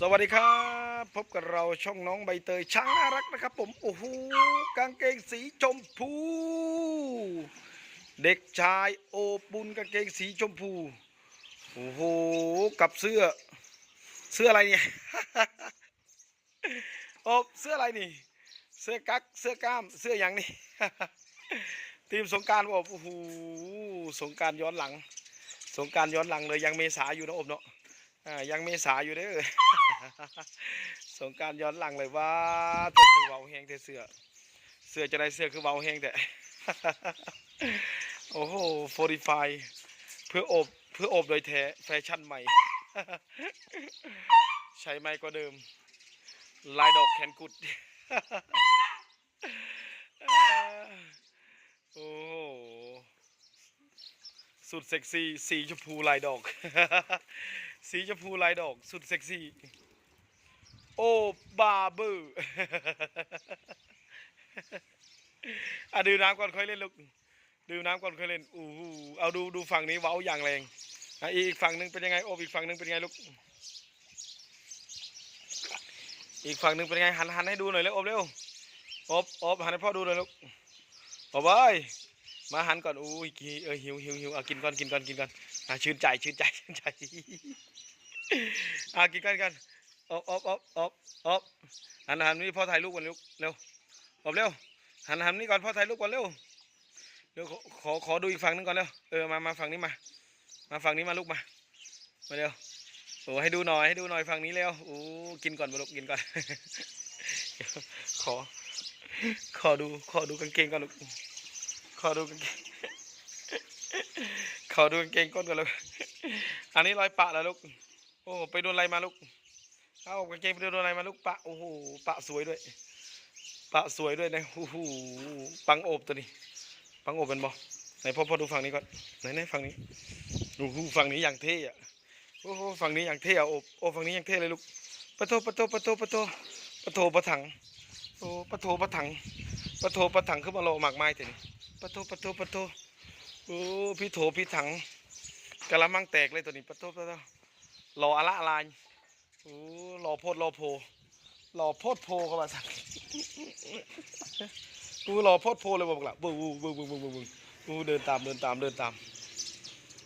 สวัสดีครับ พบกับเราช่องน้องใบเตยช้างน่ารักนะครับ ผมโอ้โหกางเกงสีชมพู เด็กชายโอปุนกางเกงสีชมพูโอ้โหกับเสื้อ เสื้ออะไรเนี่ยโอบเสื้ออะไรนี่ เสื้อกั๊กเสื้อกล้ามเสื้ออย่างนี้ทีมสงการอบโอ้โหสงการย้อนหลัง สงการย้อนหลังเลยยังเมษาอยู่นะอบเนาะอ่ายังเมษาอยู่เด้อ สงการย้อนหลังเลยว่าถ้าคือเบาแห้งแต่เสื้อเสื้อจะได้เสื้อคือเบาแห้งแต่โอ้โหโฟร์ไฟเพื่ออบเพื่ออบโดยแท้แฟชั่นใหม่ ใช้ไม้ก็เดิม ลายดอกแขนกุด โอ้โหสุดเซ็กซี่ สีชมพูลายดอก สีชมพูลายดอก สุดเซ็กซี่ โอ้บาบออะดื่มน้ำก่อนค่อยเล่นลูกดื่มน้ำก่อนค่อยเล่นอู้หูเอาดูดูฝั่งนี้ว้าวอย่างแรงอะอีกฝั่งหนึ่งเป็นยังไงโอบอีกฝั่งหนึ่งเป็นยังไงลูกอีกฝั่งหนึ่งเป็นยังไงหันหันให้ดูหน่อยเร็วโอบเร็วโอบโอบหันให้พ่อดูหน่อยลูกโอบเอ้ยมาหันก่อนอู้ยกิเออหิวหิวหิวเอากินก่อนกินก่อนกินก่อนอะชื่นใจชื่นใจชื่นใจอะกินกันกัน อบอบอบอบอบหันหันนี่พ่อถ่ายรูปก่อนลูกเร็วอบเร็วหันหันนี่ก่อนพ่อถ่ายรูปก่อนเร็วเร็วขอขอดูอีกฝั่งนึงก่อนเร็วเออมามาฝั่งนี้มา มาฝั่งนี้มาลูกมามาเร็วโอ้ให้ดูหน่อยให้ดูหน่อยฝั่งนี้เร็วโอ้กินก่อนลูกกินก่อนขอ ขอดูขอดูกางเกงก่อนลูกขอดูกางเกงขอดูกางเกงก้นก่อนลูกอันนี้รอยปะแล้วลูกโอ้ไปโดนอะไรมาลูก เอากางเกงไปโดนอะไรมาลูกปะโอ้โหปะสวยด้วย ปะสวยด้วยนะโอ้โหปังโอบตัวนี้ ปังโอบเป็นบอไหนพ่อพ่อดูฝั่งนี้ก่อนไหนไหนฝั่งนี้โอ้โหฝั่งนี้อย่างเท่อะโอ้โหฝั่งนี้อย่างเท่อะโอบโอ้ฝั่งนี้อย่างเท่เลยลูกปะโทปะโทปะโทปะโทปะโทปะถังโอ้ปะโทปะถังปะโทปะถังขึ้นมาโลหมากไม้ตัวนี้ปะโทปะโทปะโทโอ้พี่โถพี่ถังกะละมังแตกเลยตัวนี้ปะโทปะโทรออะละอะไร โอ้รอโพดหล่อโพล่อโพดโพเข้ามาสักกูหล่อโพดโพเลยบอกละบึ้งบึ้งบึ้งบึ้งบึ้งบึ้งกูเดินตามเดินตามเดินตาม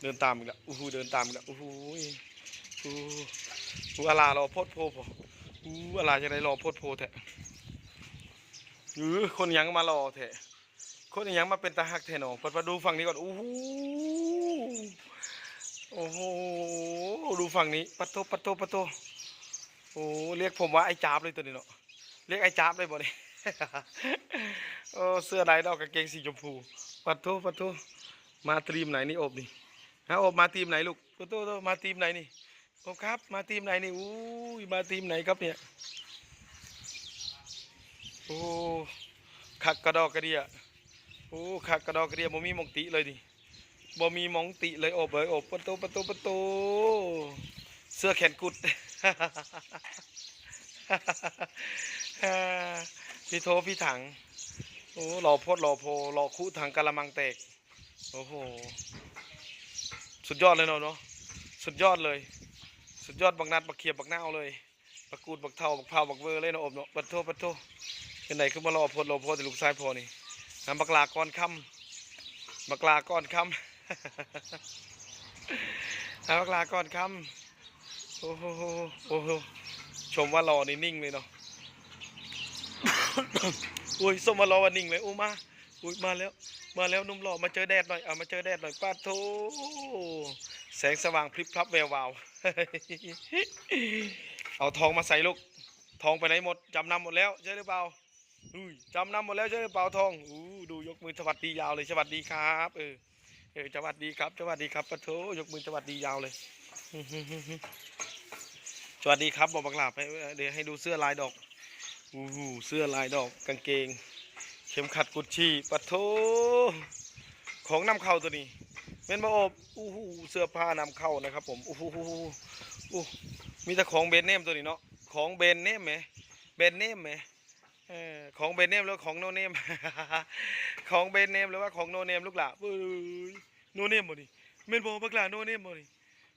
เดินตามอีกละอู้หูเดินตามอีกละอู้หูอู้หูอลารอโพดโพพออู้อลาจะได้รอโพดโพแทะเออคนยังมาหล่อแทะคนยังมาเป็นตาหักแทนอเปดมาดูฝั่งนี้ก่อนอู้หูโอ้โหดูฝั่งนี้ปะโตปะโตปะโต อ้เรียกผมว่าไอ้จ้าบเลยตัวนี้เนาะเรียกไอ้จ้าบเลยบ่เนี่ยโอ้เสื้อลายดอกกางเกงสีชมพูปะโตปะโตมาทีมไหนนี่อบนี่ฮะอบมาทีมไหนลูกปะโตโตมาทีมไหนนี่อบครับ มาทีมไหนนี่อู้ยมาทีมไหนครับเนี่ยโอ้ขักกระดอกกระเดียโอ้ขักกระดอกกระเดียบ่มีมองติเลยดิบ่มีมองติเลยอบเลยอบประตูประตูประตู เสื้อแขนกุดพี่โทพี่ถัง โอ้หล่อพดหล่อโพหล่อคู่ถังกะละมังแตก โอ้โห สุดยอดเลยเนาะเนาะ สุดยอดเลย สุดยอดบักนัดบักเขียบบักหน้าเลยบักกูดบักเทาบักเผาบักเวอร์เลยเนาะอบเนาะปัดโทปัดโทเป็นไหนขึ้นมาหล่อพดหล่อโพแต่ลูกชายพอนี่น้ำบักลาก้อนคำบักลาก่อนคำหาบักลาก่อนคำ โอ้โหโอ้โหชมว่ารอนี่นิ่งเลยเนาะอุ้ยส้มมารอวันนิ่งเลยอู้มาอุ้ยมาแล้ว มาแล้วนุ่มหล่อมาเจอแดดหน่อยเอามาเจอแดดหน่อยป้าโถแสงสว่างพริบพรับแวววาวเอาทองมาใส่ลูกทองไปไหนหมดจำนำหมดแล้วใช่หรือเปล่าอุ้ยจำนำหมดแล้วใช่หรือเปล่าทองอู้ดูยกมือสวัสดียาวเลยสวัสดีครับเออเออสวัสดีครับสวัสดีครับปะโถยกมือสวัสดียาวเลย สวัสดีครับบอกบักหลาบให้เดี๋ยวให้ดูเสื้อลายดอกอู้หูเสื้อลายดอกกางเกง เข็มขัดกุชชี่ปะโถของนำเข้าตัวนี้เม่นมาอบอู้หูเสื้อผ้านำเข้านะครับ ผมอู้หูอู้มีแต่ของเบนเนมตัวนี้เนาะของเบนเนมไหมเบนเนมไหมของเบนเนมหรือของโนเนม ของเบนเนมหรือว่าของโนเนมลูกหล่ะเอ้ยโนเนมบ่ดิเมนบอกบักหลาโนเนมบ่ดิ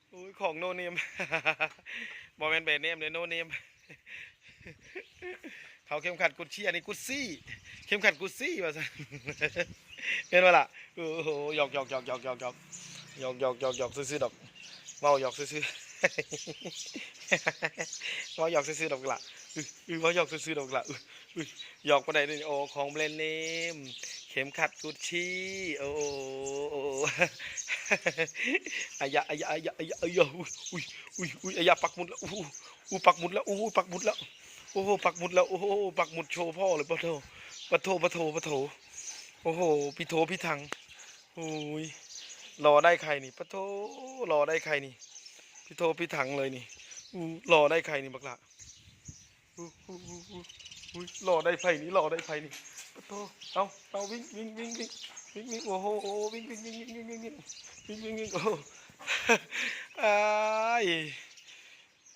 โอ้ยของโนเนม บอแมนแบนเนมเนี่ยโนเนมเขาเข้มขัดกุชชี่อันนี้กุชซี่เข้มขัดกุชซี่ว่าซะเห็นว่าล่ะโอ้โหหยอกหยอกหยอกหยอกหยอกหยอกหยอกหยอกหยอกหยอกซื่อๆดอกเมาหยอกซื่อๆเมาหยอกซื่อๆดอกละอื้อเมาหยอกซื่อๆดอกละอือหยอกประเด็นนี่โอ้ของแบรนเนม เข็มขัดกุชชี่โอ้โหอายะอายะอายะอายะอายะอุ้ยอุ้ยอุ้ยอายะปักหมุดแล้วอู้อู้ปักหมุดแล้วอู้ปักหมุดแล้วโอ้โหปักหมุดแล้วโอ้โหปักหมุดโชว์พ่อเลยปะโถปะโถปะโถปะโถโอ้โหพี่โถพี่ทังโอ้ยรอได้ใครนี่ปะโถรอได้ใครนี่พี่โถพี่ทังเลยนี่อู้รอได้ใครนี่บักละอู้อู้อู้อู้รอได้ใครนี่รอได้ใครนี่ โถเอาเอาวิ่งวิ่งวิ่งวิ่งวิ่งวิ่งโอ้โหวิ่งวิ่งวิ่งวิ่งวิ่งวิ่งวิ่งวิ่งวิ่งวิ่งโอ้โหอ้าย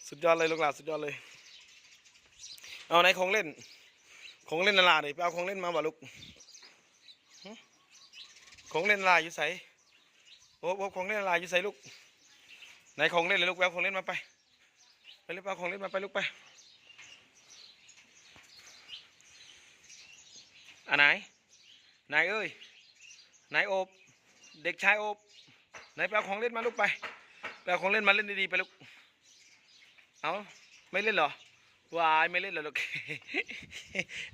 สุดยอดเลยลูกหลานสุดยอดเลย เอาไหนของเล่น ของเล่นนาลาเลยไปเอาของเล่นมาบ่ลูกของเล่นนาลาอยู่ใสโอ้โหของเล่นนาลาอยู่ใสลูกไหนของเล่นเลยลูกไปเอาของเล่นมาไปไปเลยเอาของเล่นมาไปลูกไป อะไหนไหนเอ้ยไหนโอบเด็กชายโอบไหนไปเอาของเล่นมาลูกไปไปเอาของเล่นมาเล่นดีๆไปลูกเอาไม่เล่นเหรอวายไม่เล่นเหรอลูก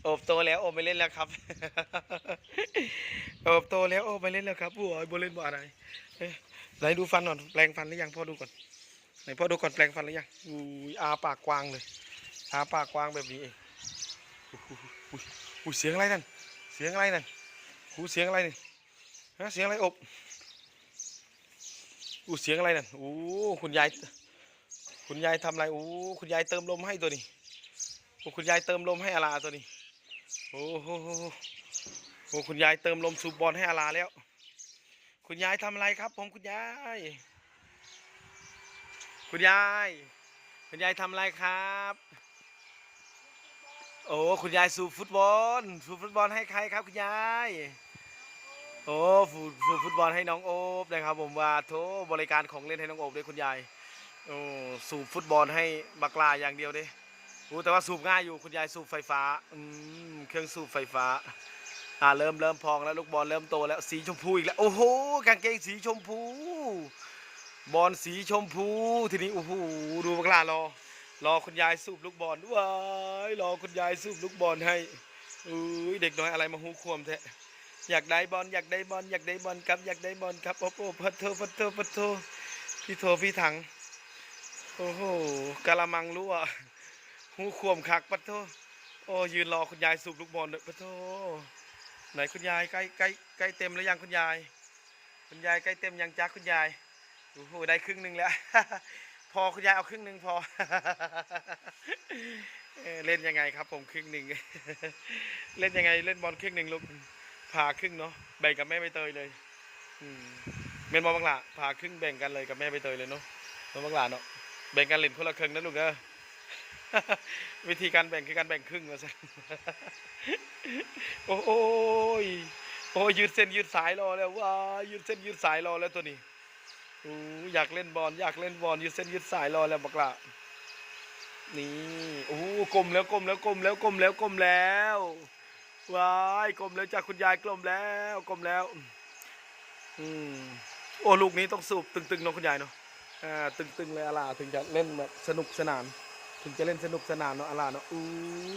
โอบโตแล้วโอบไม่เล่นแล้วครับโอบโตแล้วโอบไม่เล่นแล้วครับบัวายโบเล่นบ่อะไรไหนดูฟันหน่อยแปลงฟันหรือยังพ่อดูก่อนไหนพ่อดูก่อนแปลงฟันหรือยังอุ้ยอาปากกว้างเลยอาปากกว้างแบบนี้เองอุ้ยเสียงอะไรนั่น สียงอะไรนั่นหูเสียงอะไรนี่ฮะเสียงอะไรอบอู้เสียงอะไรนั่นอู้คุณยาย คุณยายทำอะไรโอ้คุณยายเติมลมให้ตัวนี้โอ้คุณยายเติมลมให้อาลาตัวนี้โอ้โหโอ้คุณยายเติมลมสูบบอลให้อาลาแล้ว คุณยายทำอะไรครับ ผมคุณยาย คุณยาย คุณยายทำอะไรครับ อ้คุณยายสูบฟุตบอลสูบฟุตบอลให้ใครครับคุณยายโอ้ฟูฟูบฟุตบอลให้น้องโอบนะครับ ผมว่าโทบริการของเล่นให้น้องโอบด้วยคุณยายโอ้สูบฟุตบอลให้บักลาอย่างเดียวเด้โอ้แต่ว่าสูบง่ายอยู่คุณยายสูบไฟฟ้าอืมเครื่องสูบไฟฟ้าอ่าเริ่มเริ่มพองแล้วลูกบอลเริ่มโตแล้วสีชมพูอีกแล้วโอ้โหกางเกงสีชมพู บอลสีชมพูทีนี้โอ้โหดูบักลารอ รอคุณยายสูบลูกบอลว้ายรอคุณยายสูบลูกบอลให้อุ้ยเด็กน้อยอะไรมาหูควมแท้อยากได้บอลอยากได้บอลอยากได้บอลครับอยากได้บอลครับโอ้โหพัดโทพัดโทพัดโทพี่โทพี่ถังโอ้โหกะละมังรั่วหูขวมคักปัดโทโอ้ยืนรอคุณยายสูบลูกบอลเลยปัดโทไหนคุณยายใกล้ใกล้ใกล้เต็มแล้วยังคุณยาย คุณยายใกล้เต็มยังจ้าคุณยายโอ้โหได้ครึ่งหนึ่งแล้ว พอคุณยายเอาครึ่งหนึ่งพอเล่นยังไงครับ ผมครึ่งหนึ่งเล่นยังไงเล่นบอลครึ่งหนึ่งลูกผ่าครึ่งเนาะแบ่งกับแม่ใบเตยเลยเมนบอลบังหละผ่าครึ่งแบ่งกันเลยกับแม่ใบเตยเลยเนาะน้องบังหละเนาะแบ่งกันเล่นคนละครึ่งนะลูกเออวิธีการแบ่งคือการแบ่งครึ่งมาซะโอ้ยโอ้ยยืดเส้นยืดสายรอแล้วว้ายืดเส้นยืดสายรอแล้วตัวนี้ อ้อยากเล่นบอลอยากเล่นบอลยืดเส้นยืดสายรอแล้วบักละนี่โอ้กลมแล้วกลมแล้วกลมแล้วกลมแล้วกลมแล้วว้ายกลมแล้วจากคุณยายกลมแล้วกลมแล้ว อืมโอ้ลูกนี้ต้องสูบตึงๆเนาะคุณยายเนาะอ่าตึงๆเลยอาลาถึงจะเล่นแบบสนุกสนาน ถึงจะเล่นสนุกสนานเนาะอาลาเนาะอุ้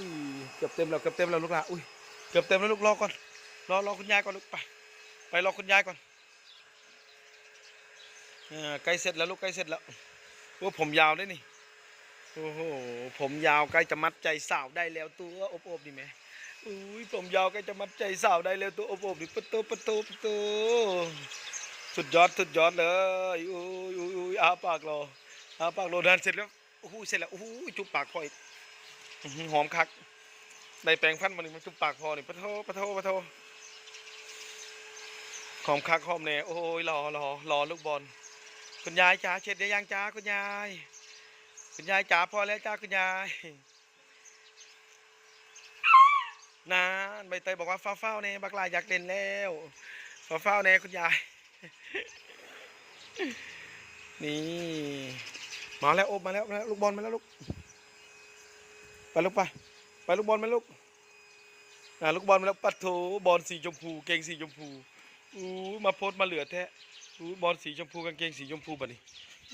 ยเกือบเต็มแล้วเกือบเต็มแล้วลูกละอุ้ยเกือบเต็มแล้วลูกรอก่อนรอรอคุณยายก่อนลูกไป ไปรอคุณยายก่อน ใกล้เสร็จแล้วลูกใกล้เสร็จแล้วโอ้ผมยาวด้วยนี่โอ้โหผมยาวใกล้จะมัดใจสาวได้แล้วตัวอบๆดีไหมอุ้ยผมยาวใก็จะมัดใจสาวได้แล้วตัวอบอบดิปะโตปะโตปะโตสุดยอดสุดยอดเลยอุ้ยอุ้ยอุ้ยอาปากรออาปากรอดันเสร็จแล้วโอ้โหเสร็จแล้วโอ้โหจุบปากพออีกหอมคักไดแปรงฟันมาหนึ่งมันจุบปากพอนี่ปะโทปะโทปะโทหอมคักหอมแน่โอ้ยรอรอรอลูกบอล คุณยายจ๋าเช็ดได้ยังจ้าคุณยาย คุณยายจ๋าพอแล้วจ้าคุณยายนานใบเตยบอกว่าฟ้าเฝ้าเนี่ยบักลายอยากเล่นแล้วฟ้าเฝ้าเนี่ยคุณยาย นี่มาแล้วโอบมาแล้วมาแล้วลูกบอลมาแล้วลูกไปลูกไปไปลูกบอลมาลูกอ่าลูกบอลมาแล้วปัดโถบอลสีชมพู เกงสีชมพูอู้มาโพสมาเหลือแท้ อู้บอลสีชมพูกางเกงสีชมพูบัดนี้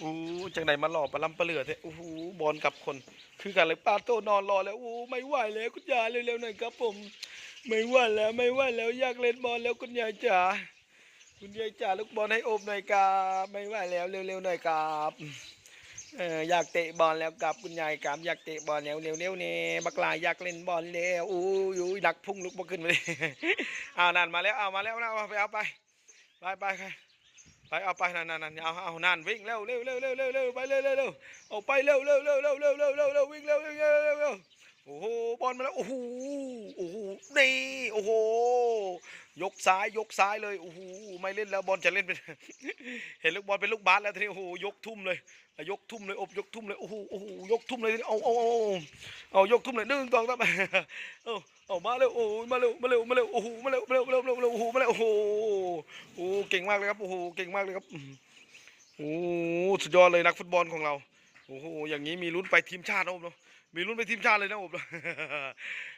อู้จังไหนมาหล่อปลาลำปลาเหลือแท้อู้หูบอลกับคน คือกันเลยป้าโตนอนรอแล้วอู้ไม่ไหวแล้วคุณยายเร็วๆหน่อยครับผม ไม่ไหวแล้วไม่ไหวแล้วอยากเล่นบอลแล้วคุณยายจ๋าคุณยายจ๋าลูกบอลให้อบหน่อยครับไม่ไหวแล้วเร็วๆหน่อยครับเอออยากเตะบอลแล้วครับคุณยายครับอยากเตะบอลแล้วเร็วๆเนี่ยบักลายอยากเล่นบอลแล้วอู้ยอู้ยดักพุ่งลุกมาขึ้นมาเลยเอานั่นมาแล้วเอามาแล้วนะเอาไปเอาไปไปไปใคร ไปเอาไปนั่นนั่นเอาเอานั่นวิ่งเร็วเร็วเร็วเร็วเร็วเร็วไปเร็วเร็วเร็วเอาไปเร็วเร็วเร็วเร็วเร็วเร็วเร็วเร็ววิ่งเร็วเร็วเร็วเร็วโอ้โหบอลมาแล้วโอ้โหโอ้โหนี่โอ้โหยกซ้ายยกซ้ายเลยโอ้โหไม่เล่นแล้วบอลจะเล่นเป็นเห็นลูกบอลเป็นลูกบาสแล้วทีนี้โอ้โหยกทุ่มเลยยกทุ่มเลยอบยกทุ่มเลยโอ้โหโอ้โหยกทุ่มเลยเอาเอาเอาเอายกทุ่มเลยหนึ่งสองสามเอาเอามาเร็วโอ้มาเร็วมาเร็วมาเร็วโอ้โหมาเร็วมาเร็วมาเร็วมาเร็วมาเร็วโอ้โหมาเร็วโอ้โหโอ้โห เก่งมากเลยครับโอ้โหเก่งมากเลยครับโอ้สุดยอดเลยนักฟุตบอลของเราโอ้โหอย่างนี้มีลุ้นไปทีมชาตินะอบเนาะมีรุ่นไปทีมชาติเลยนะโอบ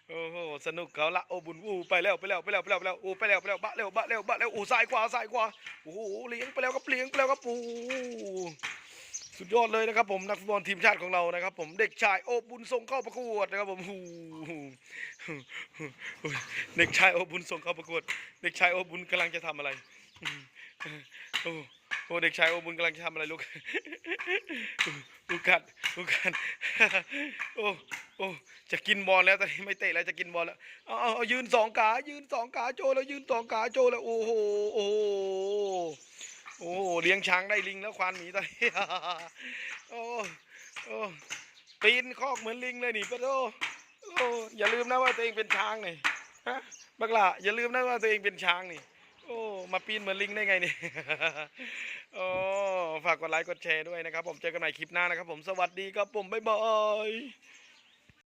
โอ้โหสนุกเขาละโอบุญอู้ไปแล้วไปแล้วไปแล้วไปแล้วไปแล้วโอ้ไปแล้วไปแล้วบะเร็วบะเร็วบะเร็วโอ้ซ้ายขวาซ้ายขวาโอ้โหเลี้ยงไปแล้วครับเลี้ยงไปแล้วครับโอ้สุดยอดเลยนะครับผมนักฟุตบอลทีมชาติของเรานะครับ ผมเด็กชายโอบุญส่งเข้าประกวดนะครับผมโอ้เด็กชายโอบุญส่งเข้าประกวด เด็กชายโอบุญกำลังจะทำอะไร โอ้โอ้เด็กชายโอบุญกำลังจะทำอะไรลูกอุกัดอุกัดโอ้โอ้จะกินบอลแล้วตอนนี้ไม่เตะแล้วจะกินบอลแล้วเอาเอายืนสองขายืนสองขาโจแล้วยืนสองขาโจแล้วโอ้โหโอ้โหโอ้โหเลี้ยงช้างได้ลิงแล้วควานหมีตอนนี้โอ้โอ้ปีนคอกเหมือนลิงเลยนี่ปะโตโอ้อย่าลืมนะว่าตัวเองเป็นช้างนี่ฮะบักละอย่าลืมนะว่าตัวเองเป็นช้างนี่ อ้มาปีนเหมือนลิงได้ไงนี่ โอ้ฝากกดไลค์กดแชร์ด้วยนะครับ ผมเจอกันใหม่คลิปหน้านะครับ ผมสวัสดีครับผมบ๊ายบาย